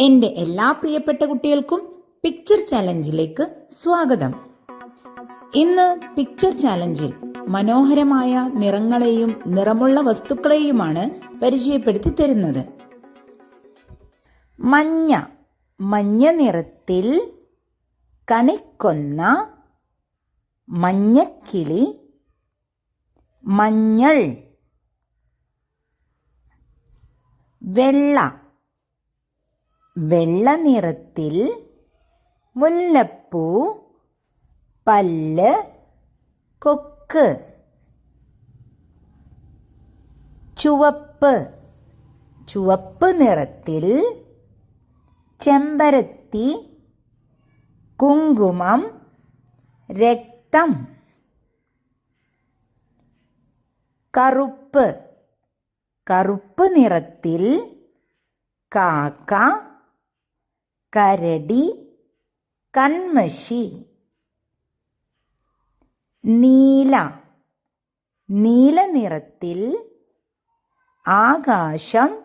എന്റെ എല്ലാ പ്രിയപ്പെട്ട കുട്ടികൾക്കും പിക്ചർ ചാലഞ്ചിലേക്ക് സ്വാഗതം. ഇന്ന് പിക്ചർ ചാലഞ്ചിൽ മനോഹരമായ നിറങ്ങളെയും നിറമുള്ള വസ്തുക്കളെയുമാണ് പരിചയപ്പെടുത്തി തരുന്നത്. മഞ്ഞ മഞ്ഞ നിറത്തിൽ കണിക്കൊന്ന മഞ്ഞക്കിളി മഞ്ഞൾ വെള്ള വെള്ള നിറത്തിൽ മുല്ലപ്പൂ പല്ല് കൊക്ക് ചുവപ്പ്. ചുവപ്പ് നിറത്തിൽ ചെമ്പരത്തി കുങ്കുമം രക്തം കറുപ്പ്. കറുപ്പ് നിറത്തിൽ കാക്ക കരടി കൺമഷി. നീല. നീല നിറത്തിൽ ആകാശം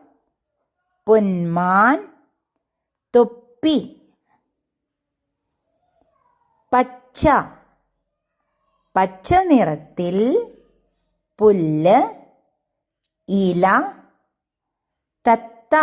പൊന്മാൻ തൊപ്പി. പച്ച. പച്ച നിറത്തിൽ പുല്ല് ഇല തത്ത.